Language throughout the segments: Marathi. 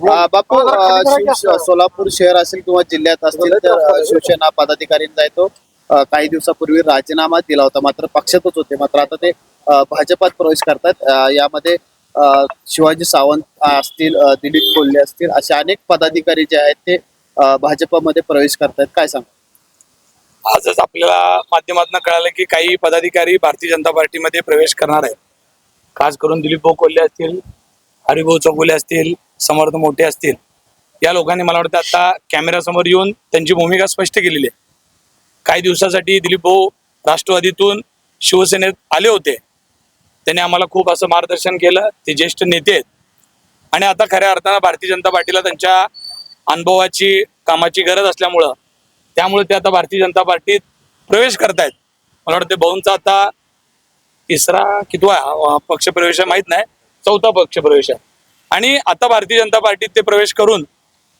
बापू सोलापूर शहर असेल किंवा जिल्ह्यात असतील तर शिवसेना पदाधिकाऱ्यांचा आहे तो अं, काही दिवसापूर्वी राजीनामा दिला होता मात्र पक्षातच होते. मात्र आता ते भाजपात प्रवेश करतात यामध्ये शिवाजी सावंत असतील दिलीप कोल्हे असतील असे अनेक पदाधिकारी जे आहेत ते भाजपामध्ये प्रवेश करतात काय सांग? आजच आपल्याला माध्यमातून कळालं की काही पदाधिकारी भारतीय जनता पार्टीमध्ये प्रवेश करणार आहेत. खास करून दिलीप भाऊ कोल्हे असतील हरिभाऊ चौगुले असतील समर्थ मोठे असतील. या लोकांनी मला वाटतं आता कॅमेऱ्यासमोर येऊन त्यांची भूमिका स्पष्ट केलेली आहे. काही दिवसासाठी दिलीप भाऊ राष्ट्रवादीतून शिवसेनेत आले होते. त्यांनी आम्हाला खूप असं मार्गदर्शन केलं. ते ज्येष्ठ नेते आहेत. आणि आता खऱ्या अर्थानं भारतीय जनता पार्टीला त्यांच्या अनुभवाची कामाची गरज असल्यामुळं त्यामुळे ते आता भारतीय जनता पार्टीत प्रवेश करतायत. मला वाटतं भाऊंचा आता तिसरा कितवा पक्षप्रवेश आहे माहीत नाही. चौथा पक्षप्रवेश आहे. आणि आता भारतीय जनता पार्टीत ते प्रवेश करून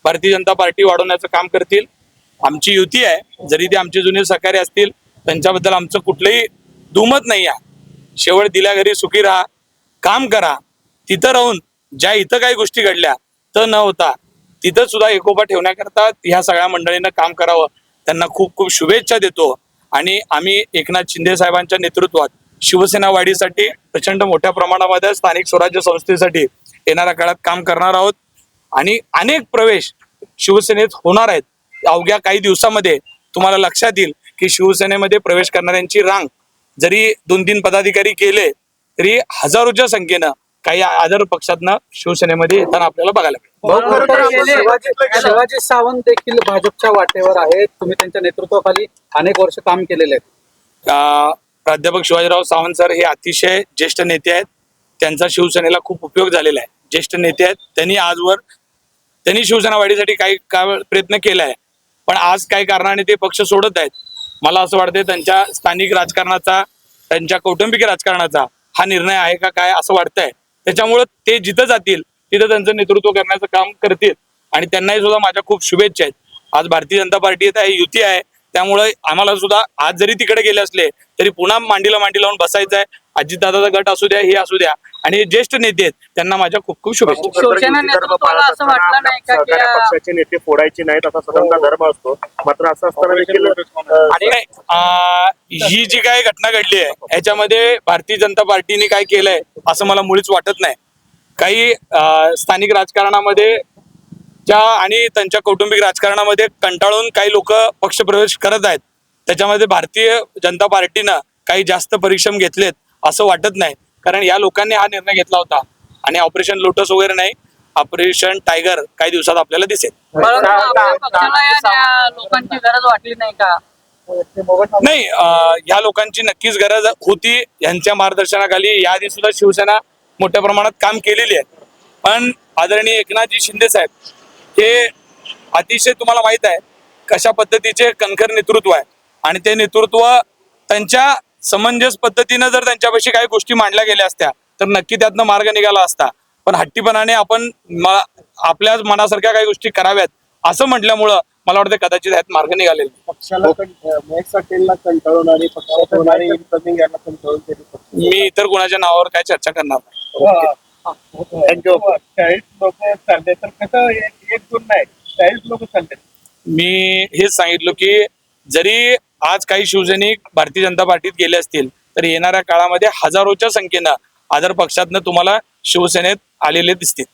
भारतीय जनता पार्टी वाढवण्याचं काम करतील. आमची युती आहे. जरी ते आमचे जुने सहकारी असतील त्यांच्याबद्दल आमचं कुठलंही दुमत नाही आहे शेवट दिल्या घरी सुखी राहा काम करा. तिथं राहून ज्या इथं काही गोष्टी घडल्या तर न होता तिथं सुद्धा एकोपा ठेवण्याकरता ह्या सगळ्या मंडळींना काम करावं. त्यांना खूप खूप शुभेच्छा देतो. आणि आम्ही एकनाथ शिंदे साहेबांच्या नेतृत्वात शिवसेना वाढीसाठी प्रचंड मोठ्या प्रमाणामध्ये स्थानिक स्वराज्य संस्थेसाठी येणाऱ्या काळात काम करणार आहोत. आणि अनेक प्रवेश शिवसेनेत होणार आहेत. अवघ्या काही दिवसामध्ये तुम्हाला लक्षात येईल की शिवसेनेमध्ये प्रवेश करणाऱ्यांची रांग जरी दोन तीन पदाधिकारी केले तरी हजारोच्या संख्येनं काही आदर पक्षातनं शिवसेनेमध्ये येताना आपल्याला बघायला शिवाजी सावंत देखील भाजपच्या वाटेवर आहेत. तुम्ही त्यांच्या नेतृत्वाखाली अनेक वर्ष काम केलेले आहेत. प्राध्यापक शिवाजीराव सावंत सर हे अतिशय ज्येष्ठ नेते आहेत. त्यांचा शिवसेनेला खूप उपयोग झालेला आहे. ज्येष्ठ नेते आहेत. त्यांनी आजवर त्यांनी शिवसेना वाढीसाठी काही काळ प्रयत्न केला आहे. पण आज काही कारणाने ते पक्ष सोडत आहेत मला असं वाटतंय त्यांच्या स्थानिक राजकारणाचा त्यांच्या कौटुंबिक राजकारणाचा हा निर्णय आहे का काय असं वाटतंय. त्याच्यामुळं ते जिथं जातील तिथं त्यांचं नेतृत्व करण्याचं काम करतील. आणि त्यांनाही सुद्धा माझ्या खूप शुभेच्छा आहेत. आज भारतीय जनता पार्टी आहे युती आहे. त्यामुळे आम्हाला सुद्धा आज जरी तिकडे गेले असले तरी पुन्हा मांडीला मांडी लावून बसायचं आहे अजितदादाचा गट असू द्या हे असू द्या. आणि हे ज्येष्ठ नेते आहेत त्यांना माझ्या खूप खूप शुभेच्छा. शिवसेना नेतृत्वाला असं वाटलं नाही का की सहकार्य पक्षाचे नेते फोडायचे नाहीत असा स्वतंत्र धर्म असतो. मात्र असं असताना देखील अं, आणि नाही, ही जी काय घटना घडली आहे याच्यामध्ये भारतीय जनता पार्टीने काय केलंय असं मला मुळीच वाटत नाही. काही स्थानिक राजकारणामध्ये ज्या आणि त्यांच्या कौटुंबिक राजकारणामध्ये कंटाळून काही लोक पक्षप्रवेश करत आहेत. त्याच्यामध्ये भारतीय जनता पार्टीनं काही जास्त परिश्रम घेतलेत. असं वाटत नाही. कारण या लोकांनी हा निर्णय घेतला होता. आणि ऑपरेशन लोटस वगैरे नाही ऑपरेशन टायगर काही दिवसात आपल्याला दिसेल. या या लोकांची गरज वाटली नाही का? नाही ह्या लोकांची नक्कीच गरज होती यांच्या मार्गदर्शनाखाली. याआधी सुद्धा शिवसेना मोठ्या प्रमाणात काम केलेली आहे. पण आदरणीय एकनाथजी शिंदे साहेब हे अतिशय तुम्हाला माहीत आहे कशा पद्धतीचे कणखर नेतृत्व आहे. आणि ते नेतृत्व त्यांच्या समंजस पद्धतीनं जर त्यांच्यापाशी काही गोष्टी मांडल्या गेल्या असत्या तर नक्की त्यातनं मार्ग निघाला असता. पण हट्टीपणाने आपण आपल्याच मनासारख्या काही गोष्टी कराव्यात असं म्हटल्यामुळं मला वाटतं कदाचित ह्यात मार्ग निघालेला पक्ष मी इतर कुणाच्या नावावर काय चर्चा करणार नाही. चालले. मी हेच सांगितलं की जरी आज काही शिवसैनिक भारतीय जनता पार्टीत गेले असतील तर येणाऱ्या काळामध्ये हजारोच्या संख्येनं आदर पक्षातनं तुम्हाला शिवसेनेत आलेले दिसतील.